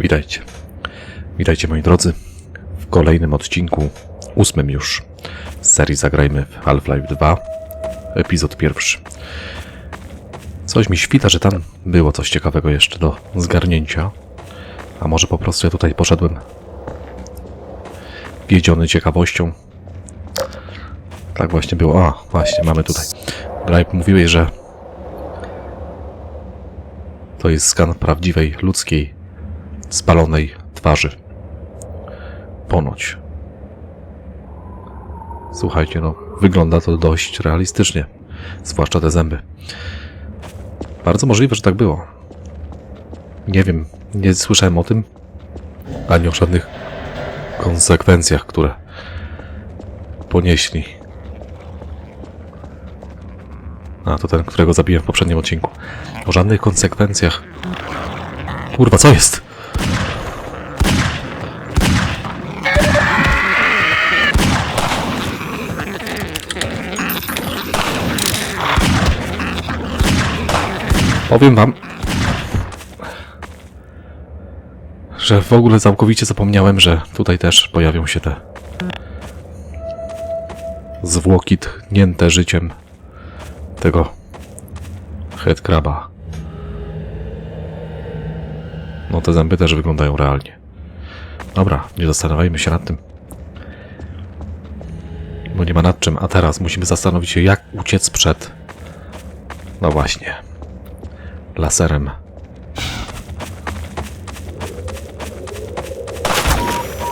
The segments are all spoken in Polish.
Witajcie. Witajcie moi drodzy w kolejnym odcinku, ósmym już z serii Zagrajmy w Half-Life 2, epizod pierwszy. Coś mi świta, że tam było coś ciekawego jeszcze do zgarnięcia. A może po prostu ja tutaj poszedłem wiedziony ciekawością. Tak właśnie było. A, właśnie, mamy tutaj. Drive mówiłeś, że to jest skan prawdziwej, ludzkiej, spalonej twarzy. Ponoć. Słuchajcie, no, wygląda to dość realistycznie. Zwłaszcza te zęby. Bardzo możliwe, że tak było. Nie wiem, nie słyszałem o tym, ani o żadnych konsekwencjach, które ponieśli. A, to ten, którego zabiłem w poprzednim odcinku. O żadnych konsekwencjach. Kurwa, co jest? Powiem wam, że w ogóle całkowicie zapomniałem, że tutaj też pojawią się te zwłoki tchnięte życiem tego headcraba. No te zęby też wyglądają realnie. Dobra, nie zastanawiajmy się nad tym. Bo nie ma nad czym, a teraz musimy zastanowić się, jak uciec przed... No właśnie. Laserem.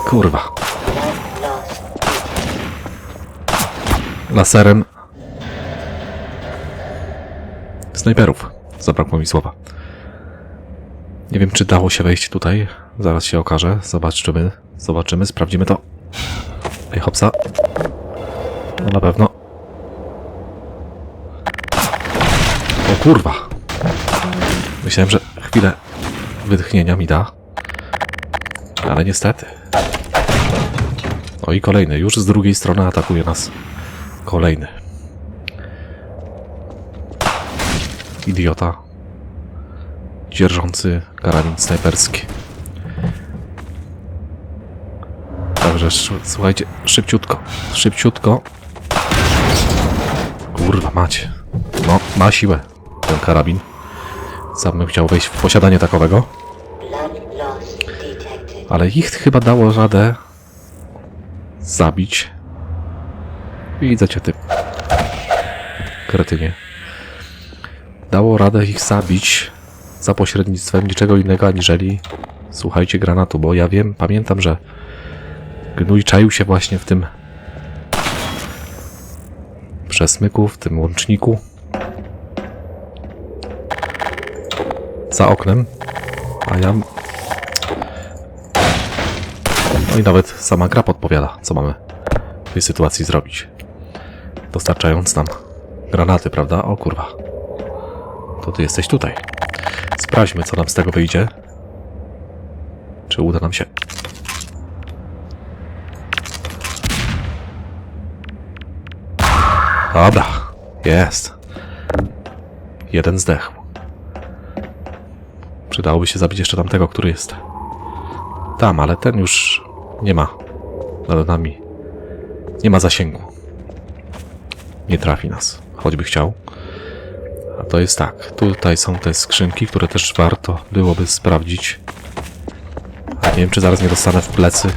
Kurwa. Laserem. Snajperów. Zabrakło mi słowa. Nie wiem, czy dało się wejść tutaj. Zaraz się okaże. Zobaczymy. Zobaczymy, sprawdzimy to. Ej, hopsa. No na pewno. O kurwa. Myślałem, że chwilę wytchnienia mi da. Ale niestety. O i kolejny. Już z drugiej strony atakuje nas. Kolejny. Idiota. Dzierżący karabin snajperski. Także słuchajcie, szybciutko. Szybciutko. Kurwa macie. No, ma siłę ten karabin. Sam bym chciał wejść w posiadanie takowego. Ale ich chyba dało radę zabić. Widzę cię, ty. Kretynie. Dało radę ich zabić za pośrednictwem niczego innego aniżeli, słuchajcie, granatu, bo ja wiem, pamiętam, że gnój czaił się właśnie w tym przesmyku, w tym łączniku. Za oknem. A ja no i nawet sama gra podpowiada, co mamy w tej sytuacji zrobić. Dostarczając nam granaty, prawda? O kurwa. To ty jesteś tutaj. Sprawdźmy, co nam z tego wyjdzie. Czy uda nam się. Dobra. Jest. Jeden zdechł. Przydałoby się zabić jeszcze tamtego, który jest tam, ale ten już nie ma nad nami. Nie ma zasięgu. Nie trafi nas, choćby chciał. A to jest tak. Tutaj są te skrzynki, które też warto byłoby sprawdzić. Nie wiem, czy zaraz nie dostanę w plecy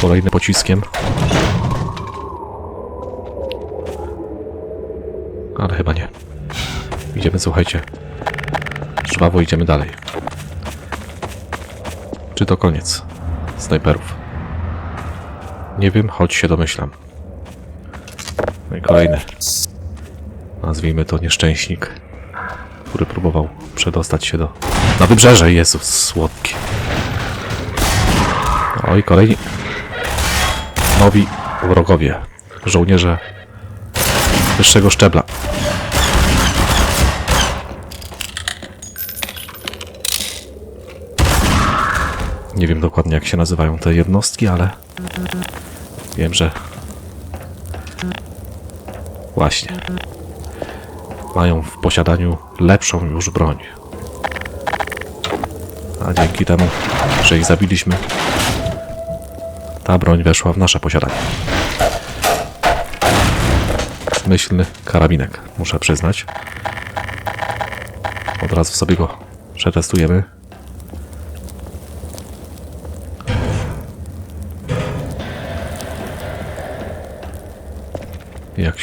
kolejnym pociskiem. Ale chyba nie. Idziemy, słuchajcie. Żwawo idziemy dalej. Czy to koniec? Snajperów. Nie wiem, choć się domyślam. No i kolejny. Nazwijmy to nieszczęśnik, który próbował przedostać się do... Na wybrzeże! Jezus, słodki. Oj, kolejni... Nowi wrogowie. Żołnierze wyższego szczebla. Nie wiem dokładnie jak się nazywają te jednostki, ale wiem, że właśnie mają w posiadaniu lepszą już broń. A dzięki temu, że ich zabiliśmy, ta broń weszła w nasze posiadanie. Myślny karabinek, muszę przyznać. Od razu sobie go przetestujemy.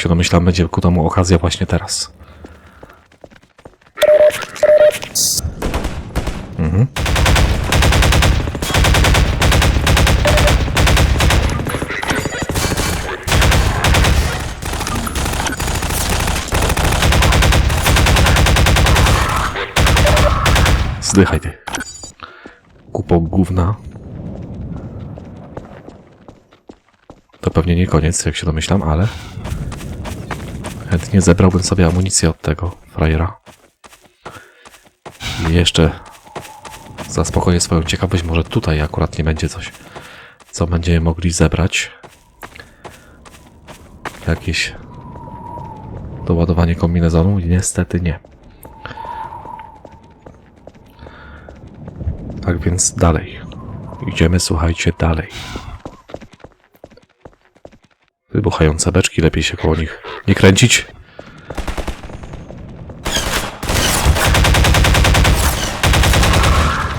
Się domyślam, będzie ku temu okazja właśnie teraz. Zdychaj ty. Kupo gówna. To pewnie nie koniec, jak się domyślam, ale... Chętnie zebrałbym sobie amunicję od tego frajera. I jeszcze zaspokoję swoją ciekawość, może tutaj akurat nie będzie coś, co będziemy mogli zebrać. Jakieś doładowanie kombinezonu? Niestety nie. Tak więc dalej. Idziemy, słuchajcie, dalej. Wybuchające beczki, lepiej się koło nich nie kręcić.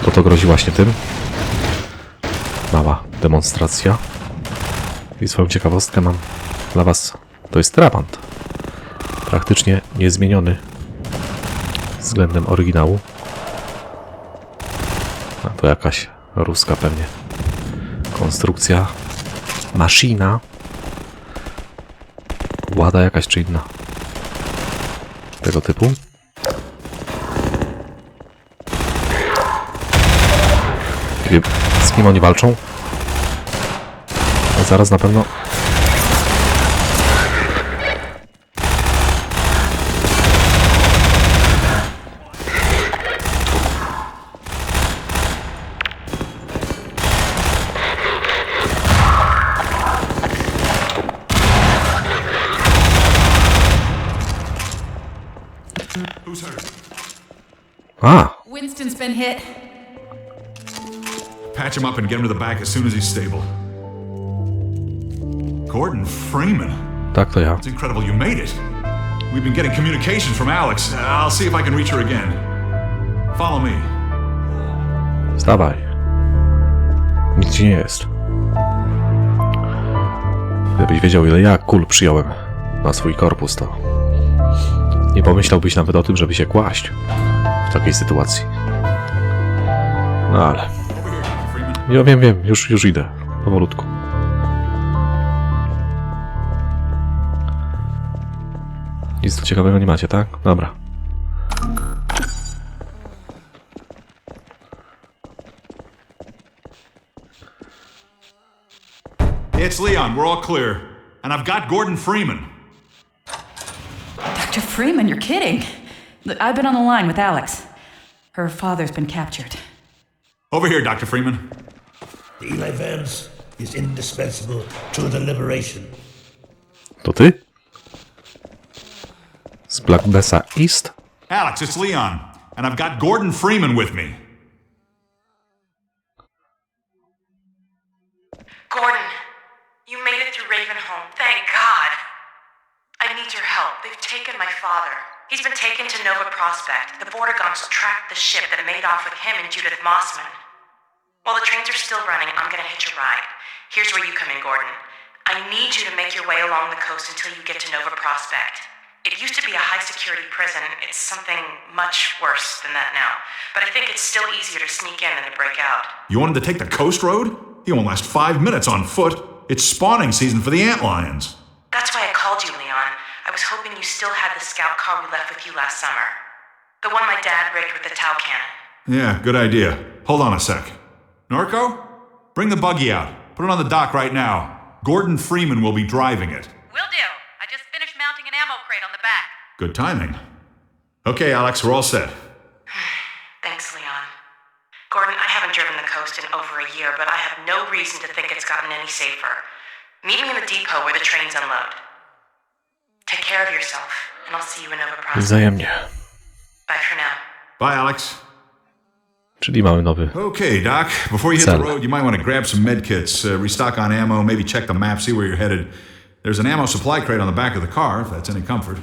Bo to grozi właśnie tym. Mała demonstracja. I swoją ciekawostkę mam dla Was. To jest trabant. Praktycznie niezmieniony względem oryginału. A to jakaś ruska pewnie konstrukcja. Maszyna. Łada jakaś czy inna. Tego typu. Z kim oni walczą. A zaraz na pewno Who's hurt? A, Winston's been hit. Patch him up and get him to the back as soon as he's stable. Gordon Freeman. tak to ja. It's incredible you made it. We've been getting communications from Alex. I'll see if I can reach her again. Follow me. Wstawaj. Nic ci nie jest. Gdybyś wiedział, ile ja kul przyjąłem na swój korpus, to nie pomyślałbyś nawet o tym, żeby się kłaść w takiej sytuacji. No ale, ja wiem, wiem, już, już idę. Powolutku. Nic tu ciekawego nie macie, tak? Dobra. It's Leon. We're all clear. And I've got Gordon Freeman. Dr. Freeman, you're kidding. I've been on the line with Alex. Her father's been captured. Over here, Dr. Freeman. Eli Vance is indispensable to the liberation. To ty? Z Black Bessa East? Alex, it's Leon. And I've got Gordon Freeman with me. Gordon, you made it through Ravenholm. Thank God. I need your help. They've taken my father. He's been taken to Nova Prospect. The Vortigaunts tracked the ship that made off with him and Judith Mossman. While the trains are still running, I'm gonna hitch a ride. Here's where you come in, Gordon. I need you to make your way along the coast until you get to Nova Prospect. It used to be a high security prison. It's something much worse than that now. But I think it's still easier to sneak in than to break out. You wanted to take the coast road? He won't last five minutes on foot. It's spawning season for the antlions. That's why I called you, Leon. I was hoping you still had the scout car we left with you last summer. The one my dad rigged with the Tau cannon. Yeah, good idea. Hold on a sec. Norco? Bring the buggy out. Put it on the dock right now. Gordon Freeman will be driving it. Will do. I just finished mounting an ammo crate on the back. Good timing. Okay, Alex, we're all set. Thanks, Leon. Gordon, I haven't driven the coast in over a year, but I have no reason to think it's gotten any safer. Meet me in the depot where the trains unload. Take care of yourself, and I'll see you in Nova Prospect. Wzajemnie. Bye for now. Bye, Alex. Czyli mamy nowy. Okay, Doc. Before you hit the road, you might want to grab some med kits, uh, restock on ammo, maybe check the map, see where you're headed. There's an ammo supply crate on the back of the car, if that's any comfort.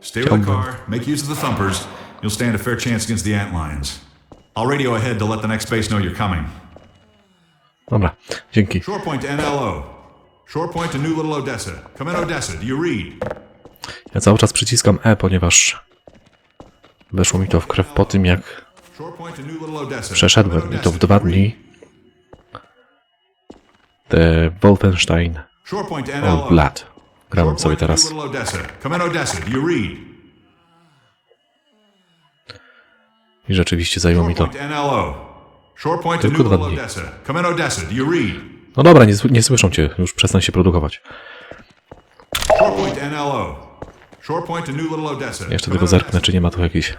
Stay with the car, make use of the thumpers. You'll stand a fair chance against the antlions. I'll radio ahead to let the next base know you're coming. Dobra, dzięki. Shore point to NLO. Shore point to New Little Odessa. Come in Odessa. Do you read? Ja cały czas przyciskam E, ponieważ weszło mi to w krew po tym, jak przeszedłem i to w dwa dni te Wolfenstein Old. Blood. Grałem sobie teraz. I rzeczywiście zajęło mi to. Tylko dwa dni. No dobra, nie, nie słyszą cię, już przestań się produkować. Jeszcze tylko zerknę, czy nie ma tu jakiejś...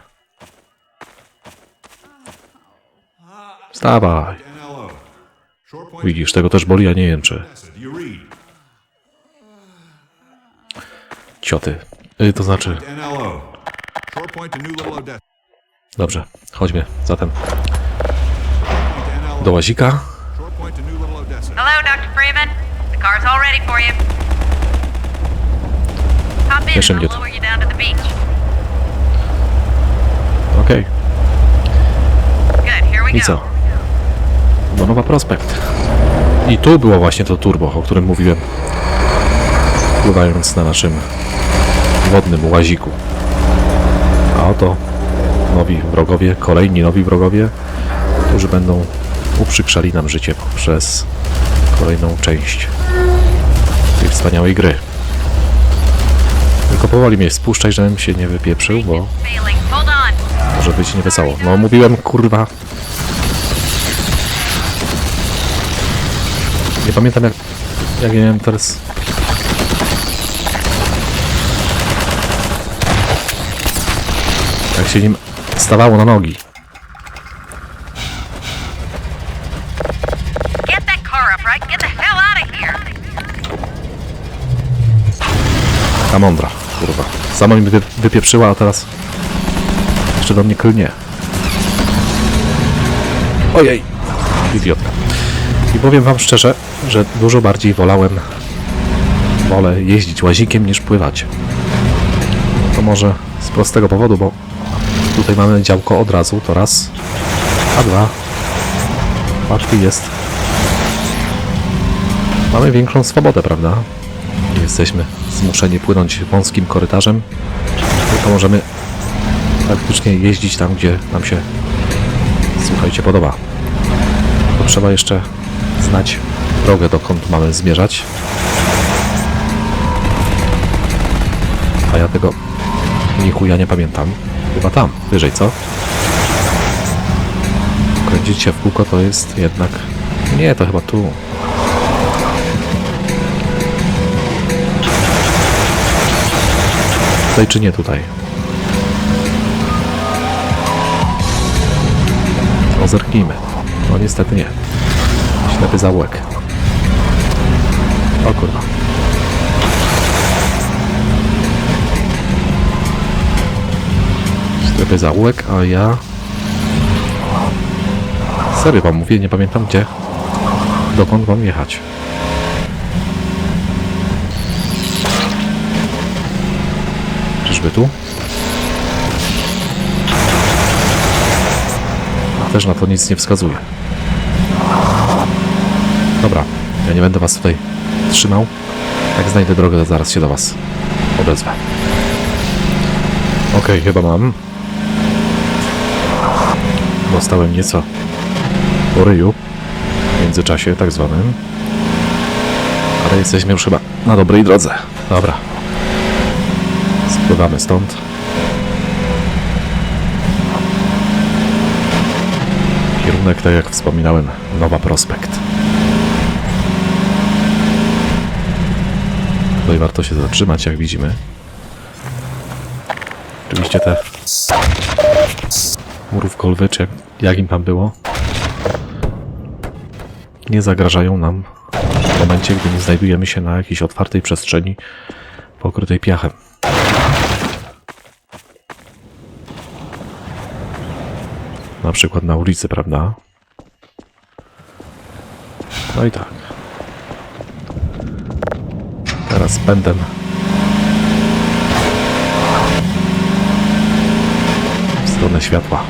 Wstawaj! Widzisz, tego też boli, a nie jęczy. Cioty. Y, to znaczy... Dobrze, chodźmy zatem do łazika. Shore point to New Little Odessa. Hello, Dr. Freeman. The car's all ready for you. Hop in Jeszcze and mnie I'll tu. lower you down to the beach. Okej, Good, here we i go. co? Do Nowa Prospekt. I tu było właśnie to turbo, o którym mówiłem. Pływając na naszym wodnym łaziku. A oto nowi wrogowie, kolejni nowi wrogowie, którzy będą uprzykrzali nam życie przez kolejną część tej wspaniałej gry. Tylko powoli mnie spuszczaj, żebym się nie wypieprzył, bo może być niewesoło. No mówiłem, kurwa. Nie pamiętam jak, jak ja miałem teraz... Jak się nim stawało na nogi. Get that car up, right? Get the hell out of here. Ta mądra, kurwa. Sama mi wy, wypieprzyła, a teraz jeszcze do mnie klnie. Ojej, idiotka. I powiem wam szczerze, że dużo bardziej wolałem wolę jeździć łazikiem niż pływać. To może z prostego powodu, bo tutaj mamy działko od razu, to raz, a dwa, łatwiej jest. Mamy większą swobodę, prawda? Jesteśmy zmuszeni płynąć wąskim korytarzem, tylko możemy praktycznie jeździć tam, gdzie nam się, słuchajcie, podoba. To trzeba jeszcze znać drogę, dokąd mamy zmierzać. A ja tego nichu ja nie pamiętam. Chyba tam, wyżej, co? Kręcić się w kółko to jest jednak... Nie, to chyba tu. Tutaj czy nie tutaj? No zerknijmy. No niestety nie. Ślepy zaułek. O kurwa. Ślepy zaułek, a ja... Serio wam mówię, nie pamiętam gdzie. Dokąd mam jechać. Czyżby tu? Też na to nic nie wskazuje. Dobra, ja nie będę was tutaj trzymał. Jak znajdę drogę, to zaraz się do was odezwę. Okej, chyba mam. Dostałem nieco po ryju w międzyczasie, tak zwanym. Ale jesteśmy już chyba na dobrej drodze. Dobra, Spływamy stąd. Kierunek, tak jak wspominałem, Nowa Prospekt. Tutaj warto się zatrzymać, jak widzimy. Oczywiście te murówkolwy, czy jak, jak im tam było, nie zagrażają nam w momencie, gdy nie znajdujemy się na jakiejś otwartej przestrzeni pokrytej piachem. Na przykład na ulicy, prawda? No i tak. Teraz pędem. W stronę światła.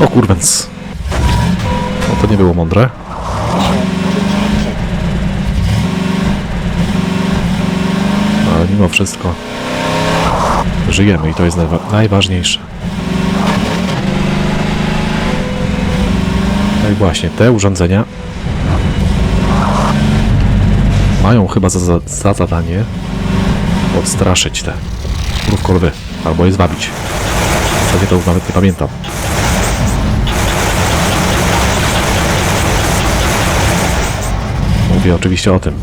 O kurwens. No to nie było mądre. No, ale mimo wszystko żyjemy i to jest najwa- najważniejsze. No i właśnie, te urządzenia mają chyba za, za, za zadanie odstraszyć te mrówkolwy, albo je zwabić. W zasadzie to już nawet nie pamiętam. Mówię oczywiście o tym,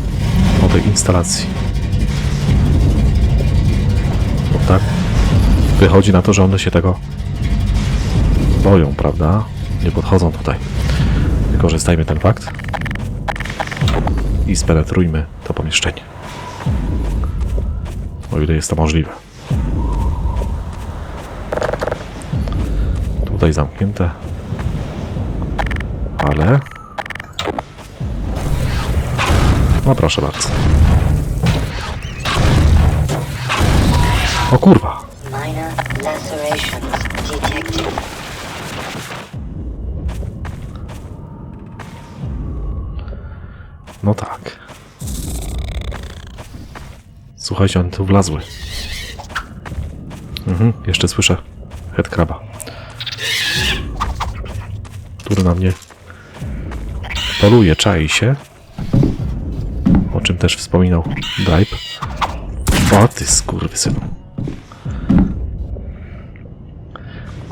o tej instalacji. Tak wychodzi na to, że one się tego boją, prawda? Nie podchodzą tutaj. Wykorzystajmy ten fakt i spenetrujmy to pomieszczenie. O ile jest to możliwe. Tutaj zamknięte. Ale... No proszę bardzo. O kurwa! No tak. Słuchajcie, one tu wlazły. Mhm, jeszcze słyszę headcraba. Który na mnie poluje, czai się. O czym też wspominał Drive. O ty skurwysynu.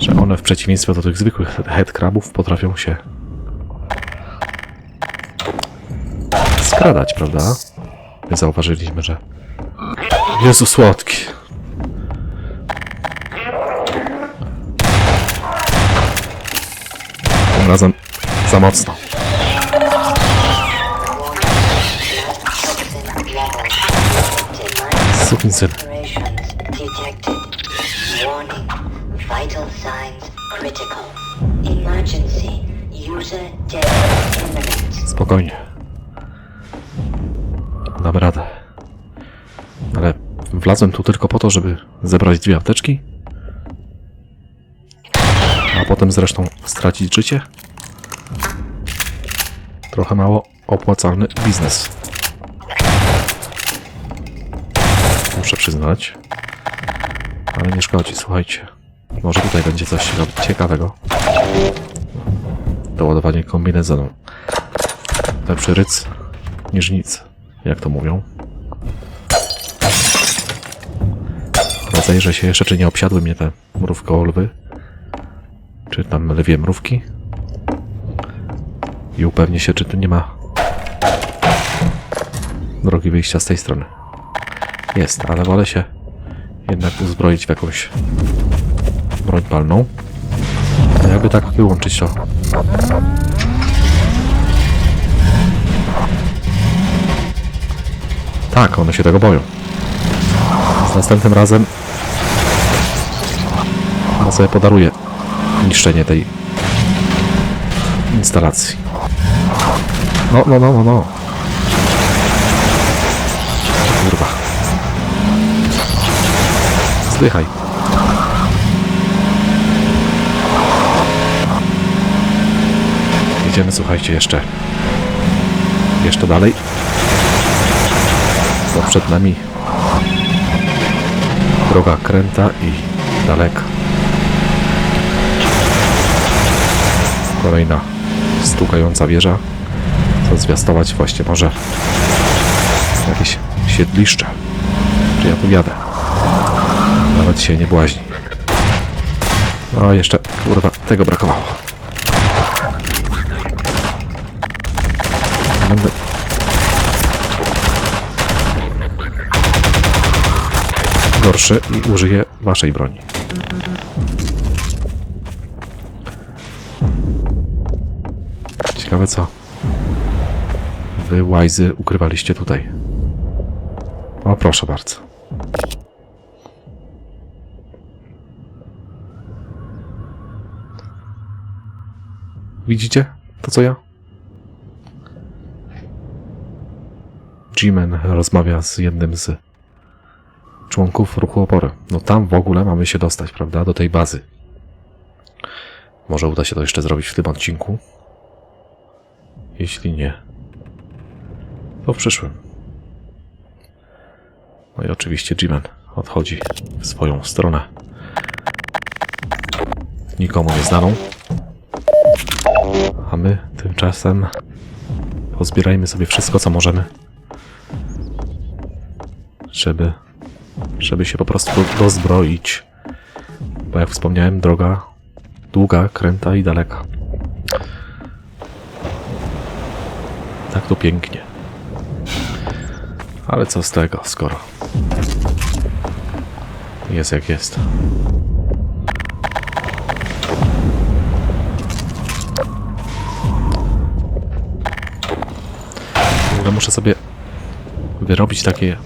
Że one w przeciwieństwie do tych zwykłych headcrabów potrafią się skradać, prawda? My zauważyliśmy, że... Jezu, słodki. Tym razem za mocno. Sukinsyn. Spokojnie. Damy radę. Ale wlazłem tu tylko po to, żeby zebrać dwie apteczki. A potem zresztą stracić życie. Trochę mało opłacalny biznes. Muszę przyznać. Ale nie szkodzi, słuchajcie. Może tutaj będzie coś ciekawego. Doładowanie kombinezonu. Lepszy ryc niż nic, jak to mówią. Rozejrzę się jeszcze, czy nie obsiadły mnie te mrówko-lwy. Czy tam lwie mrówki. I upewnię się, czy tu nie ma drogi wyjścia z tej strony. Jest, ale wolę się jednak uzbroić w jakąś broń palną. Jakby tak wyłączyć to Tak, one się tego boją. Z następnym razem ja sobie podaruję niszczenie tej instalacji. No, no, no, no, no. Kurwa. Zdychaj. Słuchajcie, jeszcze. Jeszcze dalej bo przed nami droga kręta i daleka. Kolejna stukająca wieża, co zwiastować właśnie może jakieś siedliszcze. Czy ja tu jadę? Nawet się nie błaźni. No jeszcze, kurwa, tego brakowało. Będę gorszy i użyję waszej broni. Ciekawe co wy łajzy ukrywaliście tutaj. O, proszę bardzo. Widzicie to, co ja? G-Man rozmawia z jednym z członków ruchu opory. No tam w ogóle mamy się dostać, prawda, do tej bazy. Może uda się to jeszcze zrobić w tym odcinku. Jeśli nie, to w przyszłym. No i oczywiście G-Man odchodzi w swoją stronę. Nikomu nieznaną. A my tymczasem pozbierajmy sobie wszystko, co możemy, żeby, żeby się po prostu dozbroić. Bo jak wspomniałem, droga długa, kręta i daleka. Tak to pięknie. Ale co z tego, skoro jest jak jest. Muszę sobie wyrobić takie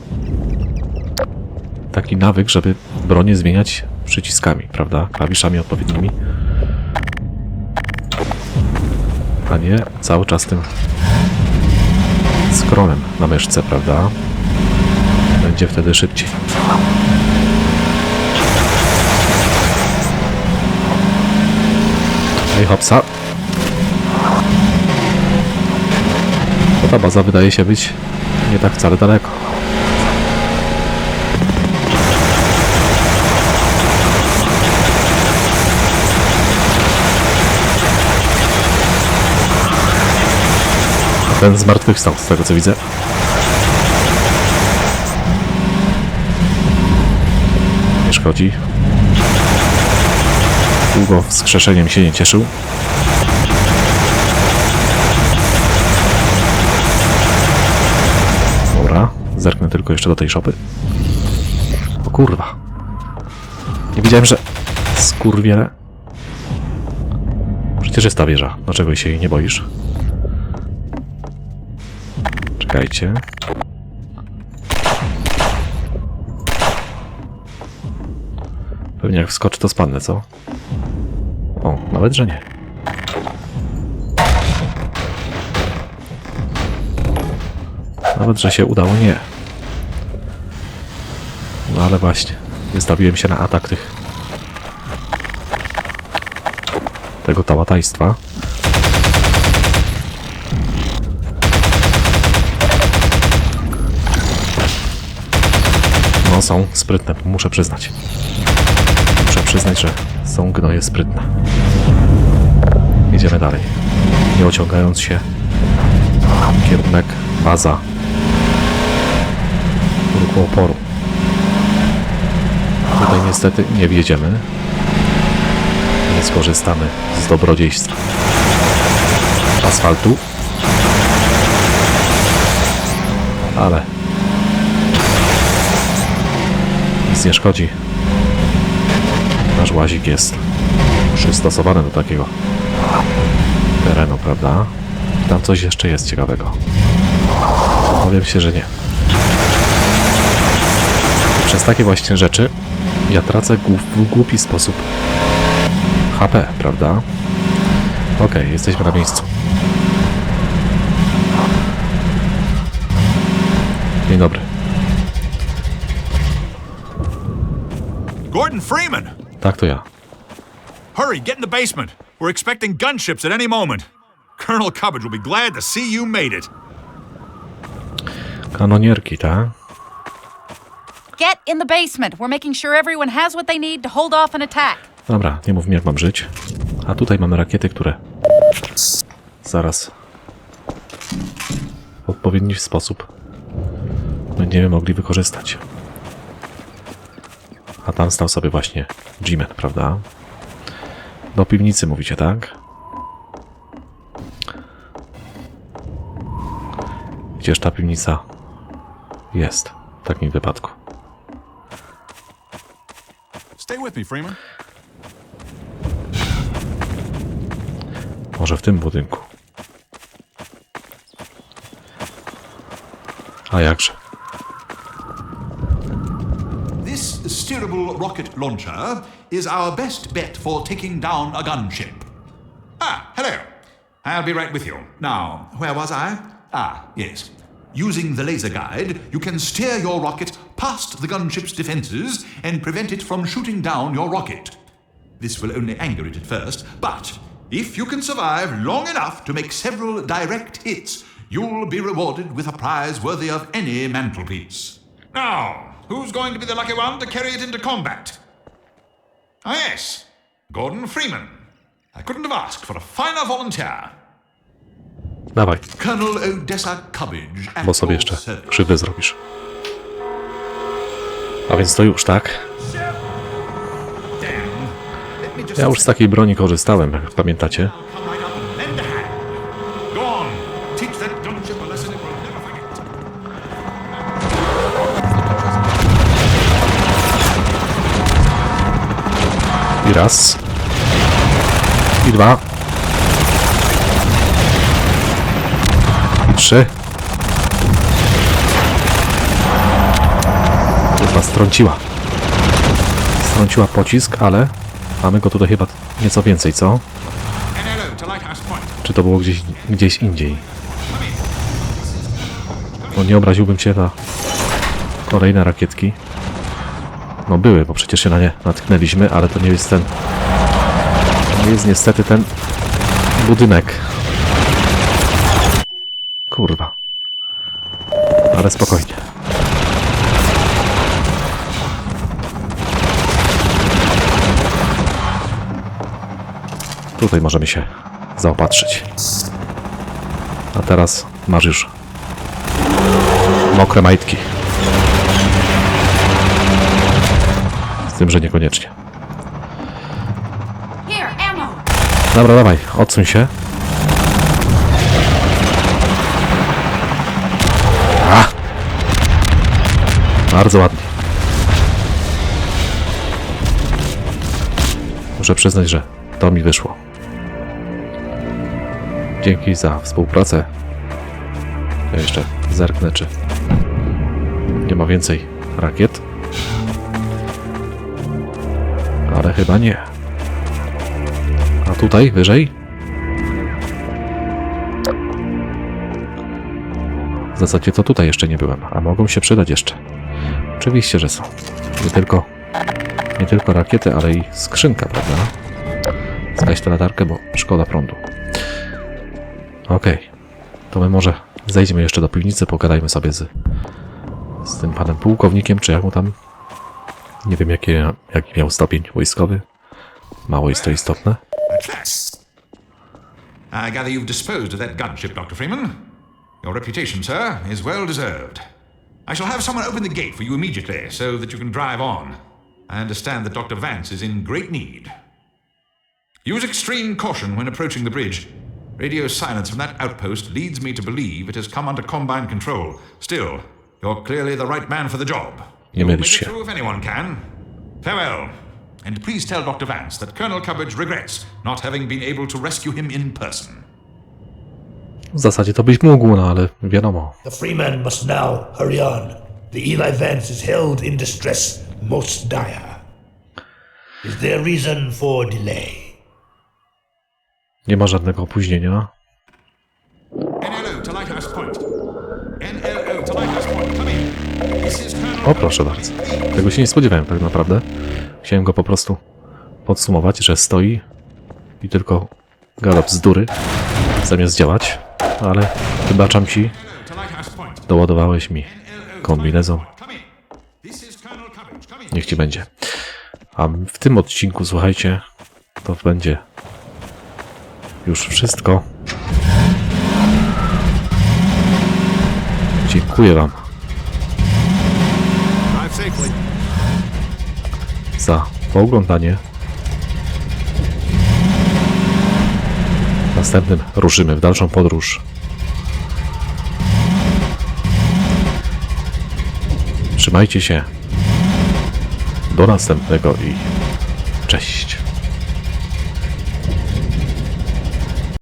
taki nawyk, żeby bronię zmieniać przyciskami, prawda? Klawiszami odpowiednimi. A nie cały czas tym scrollem na myszce, prawda? Będzie wtedy szybciej. Ej, hopsa. To ta baza wydaje się być nie tak wcale daleko. Ten zmartwychwstał, z tego co widzę. Nie szkodzi. Długo wskrzeszeniem się nie cieszył. Dobra, zerknę tylko jeszcze do tej szopy. O kurwa. Nie wiedziałem, że skurwiele. Przecież jest ta wieża. Dlaczego się jej nie boisz? Czekajcie. Pewnie jak wskoczy, to spadnę, co? O, nawet, że nie. Nawet, że się udało, nie. No ale właśnie, wystawiłem się na atak tych... tego tałatajstwa. Są sprytne, muszę przyznać. Muszę przyznać, że są gnoje sprytne. Idziemy dalej. Nie ociągając się. Kierunek, baza. Ruchu oporu. Tutaj niestety nie wjedziemy. Nie skorzystamy z dobrodziejstw asfaltu. Ale nie szkodzi. Nasz łazik jest przystosowany do takiego terenu, prawda? Tam coś jeszcze jest ciekawego. Powiem się, że nie. Przez takie właśnie rzeczy ja tracę w głupi sposób HP, prawda? Okej, jesteśmy na miejscu. Freeman! Tak, to ja. Hurry, get in the basement. We're expecting gunships at any moment. Colonel Cubbage will be glad to see you made it. Kanonierki, tak? Get in the basement. We're making sure everyone has what they need to hold off an attack. Dobra, nie mów mi jak mam żyć. A tutaj mamy rakiety, które zaraz w odpowiedni sposób będziemy mogli wykorzystać. A tam stał sobie właśnie G-Man, prawda? Do piwnicy mówicie, tak? Gdzież ta piwnica jest w takim wypadku? Stay with me, Freeman. Może w tym budynku. A jakże? Steerable rocket launcher is our best bet for taking down a gunship. Ah, hello. I'll be right with you. Now, where was I? Ah, yes. Using the laser guide, you can steer your rocket past the gunship's defenses and prevent it from shooting down your rocket. This will only anger it at first, but if you can survive long enough to make several direct hits, you'll be rewarded with a prize worthy of any mantelpiece. Now, who's going to be the lucky one to carry it into combat? Ah, yes, Gordon Freeman. I couldn't have asked for a finer volunteer. Dawaj, Colonel Odessa Cubbage. bo sobie jeszcze krzywdę zrobisz. A więc to już, tak? Ja już z takiej broni korzystałem, jak pamiętacie. Raz. I dwa. Trzy. Chyba strąciła. Strąciła pocisk, ale mamy go tutaj chyba nieco więcej, co? Czy to było gdzieś, gdzieś indziej? No nie obraziłbym się na kolejne rakietki. No były, bo przecież się na nie natknęliśmy, ale to nie jest ten... To nie jest niestety ten budynek. Kurwa. Ale spokojnie. Tutaj możemy się zaopatrzyć. A teraz masz już mokre majtki. Tym, że niekoniecznie. Dobra, dawaj, odsuń się. A! Bardzo ładnie. Muszę przyznać, że to mi wyszło. Dzięki za współpracę. Ja jeszcze zerknę, czy nie ma więcej rakiet. Chyba nie. A tutaj, wyżej? W zasadzie to tutaj jeszcze nie byłem, a mogą się przydać jeszcze. Oczywiście, że są. Nie tylko, nie tylko rakiety, ale i skrzynka, prawda? Zgaś tę latarkę, bo szkoda prądu. Okej. To my może zejdźmy jeszcze do piwnicy, pogadajmy sobie z, z tym panem pułkownikiem, czy jak mu tam... Nie wiem, jakie, jaki miał stopień wojskowy. Mało jest to istotne. I gather you've disposed of that gunship, Dr. Freeman. Your reputation, sir, is well deserved. I shall have someone open the gate for you immediately so that you can drive on. I understand that Dr. Vance is in great need. Use extreme caution when approaching the bridge. Radio silence from that outpost leads me to believe it has come under Combine control. Still, you're clearly the right man for the job. Nie mylisz się. through if anyone can. Farewell. And please tell Dr. Vance that Colonel Cubbage regrets not having been able to rescue him in person. W zasadzie to byś mógł, no ale wiadomo. The Freeman must now hurry on. The Eli Vance is held in distress most dire. Is there reason for delay? Nie ma żadnego opóźnienia. O, proszę bardzo. Tego się nie spodziewałem tak naprawdę. Chciałem go po prostu podsumować, że stoi i tylko gada bzdury zamiast działać, ale wybaczam ci, doładowałeś mi in. Niech ci będzie. A w tym odcinku, słuchajcie, to będzie już wszystko. Dziękuję Wam Drive safely. Za pooglądanie. Następnym ruszymy w dalszą podróż. Trzymajcie się. Do następnego i cześć.